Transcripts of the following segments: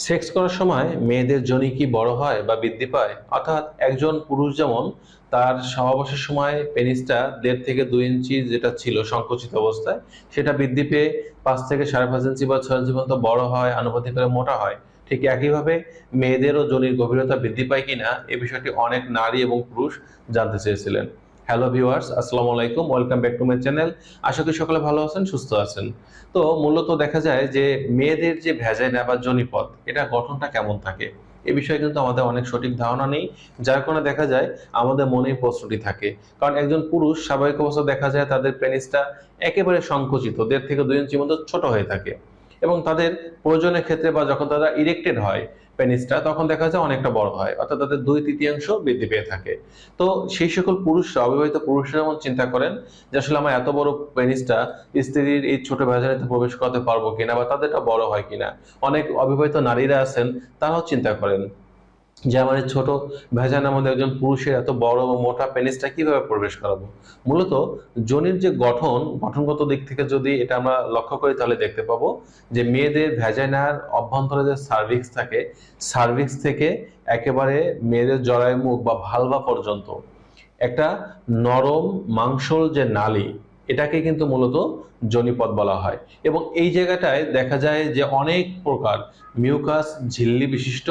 Sex করার সময় মেয়েদের জনি কি বড় হয় বা বৃদ্ধি পায়? অর্থাৎ একজন পুরুষ যেমন, তার সহবাসের সময় পেনিসটা দেড় থেকে দুই ইঞ্চি যেটা ছিল সংকুচিত অবস্থায়, সেটা বৃদ্ধি পেয়ে পাঁচ থেকে সাড়ে পাঁচ ইঞ্চি বা ছয় ইঞ্চি পর্যন্ত বড় হয় আনুপাতিকভাবে মোটা হয়। ঠিক একইভাবে মেয়েদেরও জনির গভীরতা বৃদ্ধি পায় কিনা, এ বিষয়টি অনেক নারী এবং পুরুষ জানতে চেয়েছিলেন। হ্যালো ভিউয়ার্স, আসসালামু আলাইকুম, welcome back to my channel. আশা করি সকলে ভালো আছেন, সুস্থ আছেন। তো মূলত দেখা যায় যে মেয়েদের যে ভ্যাজাইনা বা জনিপথ, এটা গঠনটা কেমন থাকে? এ বিষয়ে কিন্তু আমাদের অনেক সঠিক ধারণা নেই, যার কারণে দেখা যায় আমাদের মনে প্রশ্নটি থাকে। কারণ একজন পুরুষ, স্বাভাবিক অবস্থা দেখা যায় তাদের পেনিসটা একেবারে সংকুচিত, দেড় থেকে দুই ইঞ্চির মতো ছোট হয়ে থাকে। এবং তাদের প্রয়োজনের ক্ষেত্রে বা যখন তারা ইরেক্টেড হয় পেনিসটা তখন দেখা যায় অনেকটা বড় হয়, অর্থাৎ তাদের দুই তৃতীয়াংশ বৃদ্ধি পেয়ে থাকে। তো সেই সকল পুরুষরা, অবিবাহিত পুরুষরা যেমন চিন্তা করেন যে আসলে আমার এত বড় পেনিসটা স্ত্রীর এই ছোট ভ্যাজানিতে প্রবেশ করতে পারব কিনা বা তাদেরটা বড় হয় কিনা, অনেক অবিবাহিত নারীরা আছেন, তারাও চিন্তা করেন। যে আমার ছোট ভেজানের মধ্যে একজন পুরুষের এত বড় ও মোটা পেনিসটা কীভাবে প্রবেশ করাবো? মূলত যোনির যে গঠন, গঠনগত দিক থেকে যদি এটা আমরা লক্ষ্য করি, তাহলে দেখতে পাবো যে মেয়েদের ভ্যাজাইনার অভ্যন্তরে যে সার্ভিক্স থাকে সার্ভিক্স থেকে একেবারে মেয়েদের জরায়ু মুখ বা ভালভা পর্যন্ত একটা নরম মাংসল যে নালী, এটাকে কিন্তু মূলত জনিপথ বলা হয়। এবং এই জায়গাটায় দেখা যায় যে অনেক প্রকার মিউকাস ঝিল্লি বিশিষ্ট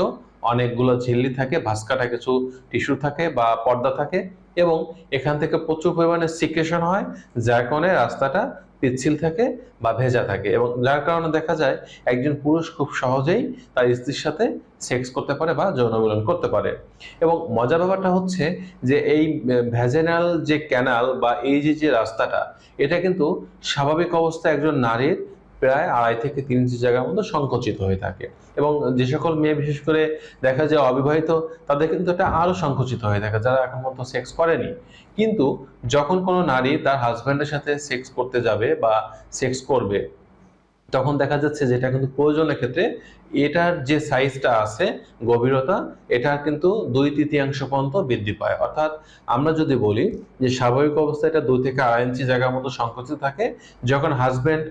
অনেকগুলো ঝিল্লি থাকে, ভাস্কাটা কিছু টিস্যু থাকে বা পর্দা থাকে এবং এখান থেকে প্রচুর পরিমাণে সিক্রেশন হয়, যার কারণে রাস্তাটা পিচ্ছিল থাকে বা ভেজা থাকে এবং যার কারণে দেখা যায় একজন পুরুষ খুব সহজেই তার স্ত্রীর সাথে সেক্স করতে পারে বা যৌন মিলন করতে পারে। এবং মজার ব্যাপারটা হচ্ছে যে এই ভ্যাজেনাল যে ক্যানাল বা এই যে যে রাস্তাটা, এটা কিন্তু স্বাভাবিক অবস্থায় একজন নারীর প্রায় আড়াই থেকে তিন ইঞ্চি জায়গার মধ্যে সংকুচিত হয়ে থাকে। এবং যে সকল মেয়ে, বিশেষ করে দেখা যায় অবিবাহিত, তাদের কিন্তু এটা আরও সংকুচিত হয়ে থাকে, যারা এখন মতো সেক্স করেনি। কিন্তু যখন কোনো নারী তার হাজব্যান্ডের সাথে সেক্স করতে যাবে বা সেক্স করবে, তখন দেখা যাচ্ছে যেটা কিন্তু প্রয়োজনের ক্ষেত্রে এটার যে সাইজটা আছে, গভীরতা এটা কিন্তু দুই তৃতীয়াংশ পর্যন্ত বৃদ্ধি পায়। অর্থাৎ আমরা যদি বলি যে স্বাভাবিক অবস্থায় এটা দুই থেকে আড়াই ইঞ্চি জায়গার মতো সংকুচিত থাকে, যখন হাজব্যান্ড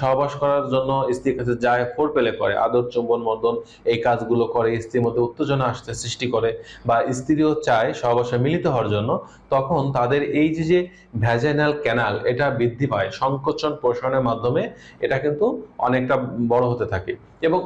সহবাস করার জন্য স্ত্রীর কাছে যায় ফোর পেলে করে, আদর, চুম্বন, মর্দন, এই কাজগুলো করে, স্ত্রীর মধ্যে উত্তেজনা আসতে সৃষ্টি করে বা স্ত্রীও চায় সহবাসে মিলিত হওয়ার জন্য, তখন তাদের এই যে যে ভ্যাজাইনাল ক্যানাল এটা বৃদ্ধি পায়। সংকোচন প্রসারণের মাধ্যমে এটা কিন্তু অনেকটা বড় হতে থাকে। এবং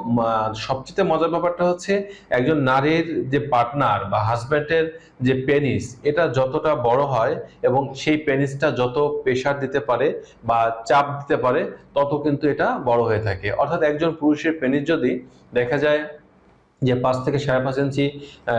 সবচেয়ে মজার ব্যাপারটা হচ্ছে একজন নারীর যে পার্টনার বা হাজব্যান্ডের যে পেনিস এটা যতটা বড় হয় এবং সেই পেনিসটা যত প্রেশার দিতে পারে বা চাপ দিতে পারে, তত কিন্তু এটা বড় হয়ে থাকে। অর্থাৎ একজন পুরুষের পেনিস যদি দেখা যায় যে পাঁচ থেকে সাড়ে পাঁচ ইঞ্চি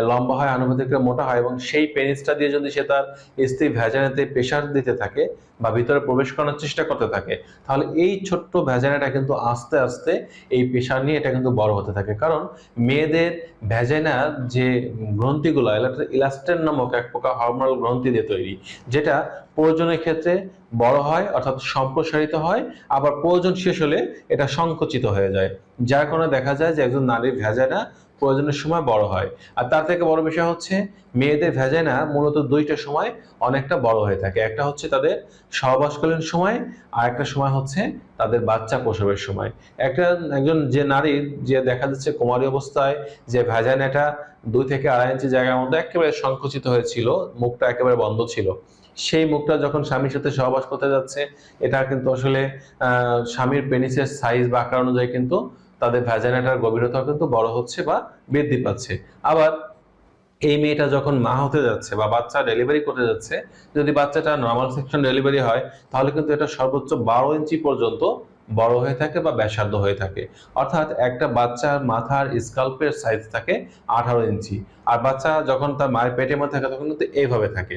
লম্বা হয় আনুপাতিক মোটা হয় এবং সেই পেনিসটা দিয়ে যদি সে তার স্ত্রী ভ্যাজানাতে প্রেশার দিতে থাকে বা ভিতরে প্রবেশ করার চেষ্টা করতে থাকে, তাহলে এই ছোট্ট ভ্যাজানাটা কিন্তু আস্তে আস্তে এই প্রেশার নিয়ে এটা কিন্তু বড় হতে থাকে। কারণ মেয়েদের ভ্যাজানার যে গ্রন্থিগুলো ইলাস্টেন নামক এক প্রকার হরমোনাল গ্রন্থি দিয়ে তৈরি, যেটা প্রয়োজনের ক্ষেত্রে বড় হয় অর্থাৎ সম্প্রসারিত হয়, আবার প্রয়োজন শেষ হলে এটা সংকুচিত হয়ে যায়। যার কারণে দেখা যায় যে একজন নারীর ভ্যাজানা প্রয়োজনের সময় বড় হয়। আর তার থেকে বড় বিষয় হচ্ছে মেয়েদের ভ্যাজাইনা মূলত দুইটা সময় অনেকটা বড় হয়ে থাকে। একটা হচ্ছে তাদের সহবাসকালীন সময়, আর একটা সময় হচ্ছে তাদের বাচ্চা প্রসবের সময়। একটা, একজন যে নারীর যে দেখা যাচ্ছে কুমারী অবস্থায় যে ভ্যাজাইনাটা দুই থেকে আড়াই ইঞ্চি জায়গার মধ্যে একেবারে সংকুচিত হয়েছিল, মুখটা একেবারে বন্ধ ছিল। সেই মুখটা যখন স্বামীর সাথে সহবাস করতে যাচ্ছে, এটা কিন্তু আসলে স্বামীর পেনিসের সাইজ বা আকার অনুযায়ী কিন্তু তাদের ভ্যাজাইনাটার গভীরতা কিন্তু বড় হচ্ছে বা বৃদ্ধি পাচ্ছে। আবার এই মেয়েটা যখন মা হতে যাচ্ছে বা বাচ্চা ডেলিভারি করতে যাচ্ছে, যদি বাচ্চাটা নর্মাল সেকশন ডেলিভারি হয়, তাহলে কিন্তু এটা সর্বোচ্চ বারো ইঞ্চি পর্যন্ত বড় হয়ে থাকে বা ব্যাসার্ধ হয়ে থাকে। অর্থাৎ একটা বাচ্চার মাথার স্কাল্পের সাইজ থাকে আঠারো ইঞ্চি। আর বাচ্চা যখন তার মায়ের পেটের মধ্যে থাকে, তখন কিন্তু এইভাবে থাকে।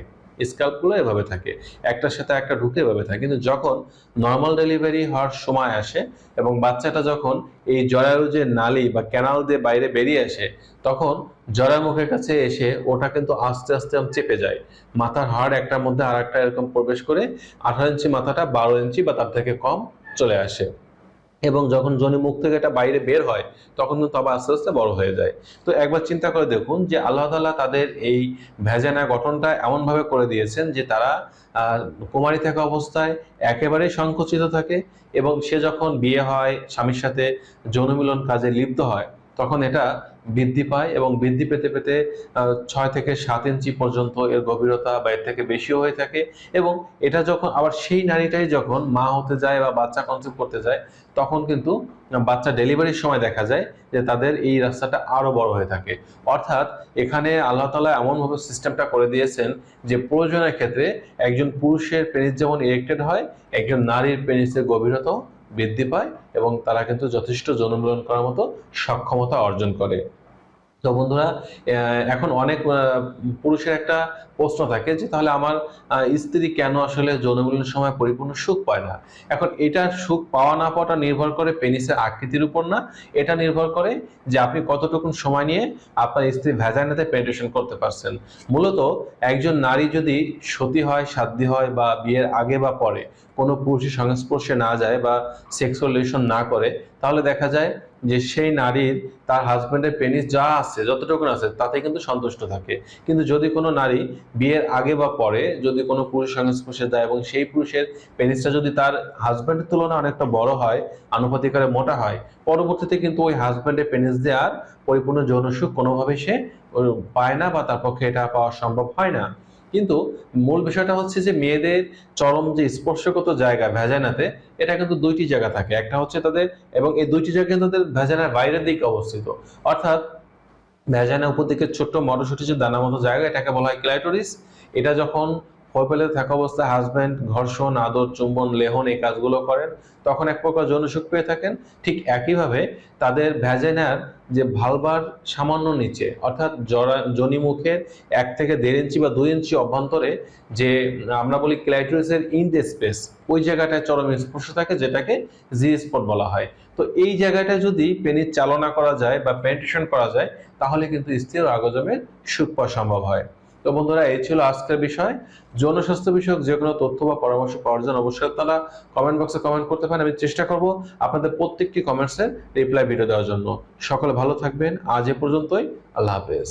স্কাল্পগুলো এভাবে থাকে। একটার সাথে একটা ঢুকে এভাবে থাকে। কিন্তু যখন নর্মাল ডেলিভারি হওয়ার সময় আসে এবং বাচ্চাটা যখন এই জরায়ু যে নালী বা ক্যানাল দিয়ে বাইরে বেরিয়ে আসে, তখন জরায়ু মুখের কাছে এসে ওটা কিন্তু আস্তে আস্তে চেপে যায়। মাথার হাড় একটার মধ্যে আর একটা এরকম প্রবেশ করে আঠারো ইঞ্চি মাথাটা বারো ইঞ্চি বা তার থেকে কম চলে আসে। এবং যখন জনি মুখ থেকে এটা বাইরে বের হয়, তখন কিন্তু তবা আস্তে আস্তে বড় হয়ে যায়। তো একবার চিন্তা করে দেখুন যে আল্লাহ তালা তাদের এই ভেজানা গঠনটা এমনভাবে করে দিয়েছেন যে তারা কুমারী থাকা অবস্থায় একেবারেই সংকুচিত থাকে এবং সে যখন বিয়ে হয়, স্বামীর সাথে যৌন মিলন কাজে লিপ্ত হয় তখন এটা বৃদ্ধি পায় এবং বৃদ্ধি পেতে পেতে ছয় থেকে সাত ইঞ্চি পর্যন্ত এর গভীরতা বা এর থেকে বেশিও হয়ে থাকে এবং এটা যখন, আবার সেই নারীটাই যখন মা হতে যায় বা বাচ্চা কনসিভ করতে যায়, তখন কিন্তু বাচ্চা ডেলিভারির সময় দেখা যায় যে তাদের এই রাস্তাটা আরও বড় হয়ে থাকে। অর্থাৎ এখানে আল্লাহ তালা এমনভাবে সিস্টেমটা করে দিয়েছেন যে প্রয়োজনের ক্ষেত্রে একজন পুরুষের পেনিস যেমন ইরেক্টেড হয়, একজন নারীর পেনিসের গভীরতাও বৃদ্ধি পায় এবং তারা কিন্তু যথেষ্ট জনমূলন করার মতো সক্ষমতা অর্জন করে। তো বন্ধুরা এখন অনেক পুরুষের একটা প্রশ্ন থাকে যে, তাহলে আমার স্ত্রী কেন আসলে যৌনমিলনের সময় পরিপূর্ণ সুখ পায় না? এখন এটা সুখ পাওয়া না পাওয়াটা নির্ভর করে পেনিসের আকৃতির উপর না, এটা নির্ভর করে যে আপনি কতটুকু সময় নিয়ে আপনার স্ত্রী ভ্যাজাইনাতে পেনিট্রেশন করতে পারছেন। মূলত একজন নারী যদি সতী হয়, সাধ্যী হয় বা বিয়ের আগে বা পরে কোনো পুরুষের সংস্পর্শে না যায় বা সেক্সুয়াল রিলেশন না করে, তাহলে দেখা যায় যে সেই নারীর, তার হাজব্যান্ডের পেনিস যা আছে যতটুকু আছে, তাতে কিন্তু সন্তুষ্ট থাকে। কিন্তু যদি কোনো নারী বিয়ের আগে বা পরে যদি কোনো পুরুষ সংস্পর্শে যায় এবং সেই পুরুষের পেনিসটা যদি তার হাজব্যান্ডের তুলনায় অনেকটা বড় হয় আনুপাতিকারে মোটা হয়, পরবর্তীতে কিন্তু ওই হাজব্যান্ডের পেনিস দেওয়ার পরিপূর্ণ যৌন সুখ কোনোভাবেই সে পায় না বা তার পক্ষে এটা পাওয়া সম্ভব হয় না। কিন্তু মূল বিষয়টা হচ্ছে যে মেয়েদের চরম যে স্পর্শগত জায়গা ভেজানাতে এটা কিন্তু দুইটি জায়গা থাকে। একটা হচ্ছে তাদের এবং এই দুইটি জায়গা কিন্তু তাদের ভেজানার বাইরের দিকে অবস্থিত। অর্থাৎ ভেজানা উপর দিকে ছোট্ট মটরশুটি যে দানা মতো জায়গা, এটাকে বলা হয় ক্লাইটোরিস এটা যখন ফয়পেলে থাকা অবস্থায় হাজব্যান্ড ঘর্ষণ, আদর, চুম্বন, লেহন এই কাজগুলো করেন। তখন এক প্রকার যৌন সুখ পেয়ে থাকেন। ঠিক একইভাবে তাদের ভ্যাজেনার যে ভালবার সামান্য নিচে, অর্থাৎ জরা জনিমুখের এক থেকে দেড় ইঞ্চি বা দুই ইঞ্চি অভ্যন্তরে যে আমরা বলি ক্লাইটোরিসের ইন দ্য স্পেস ওই জায়গাটায় চরম স্পর্শ থাকে যেটাকে জি স্পট বলা হয়। তো এই জায়গাটায় যদি পেনিস চালনা করা যায় বা পেন্টেশন করা যায়, তাহলে কিন্তু স্থির আগজমের সুখ পাওয়া সম্ভব হয়। তো বন্ধুরা, এই ছিল আজকের বিষয়। জনস্বাস্থ্য স্বাস্থ্য বিষয়ক যে কোনো তথ্য বা পরামর্শ পাওয়ার জন্য অবশ্যই আপনারা কমেন্ট বক্সে কমেন্ট করতে পারেন। আমি চেষ্টা করব আপনাদের প্রত্যেকটি কমেন্টসের রিপ্লাই ভিডিও দেওয়ার জন্য। সকলে ভালো থাকবেন। আজ এ পর্যন্তই। আল্লাহ হাফেজ।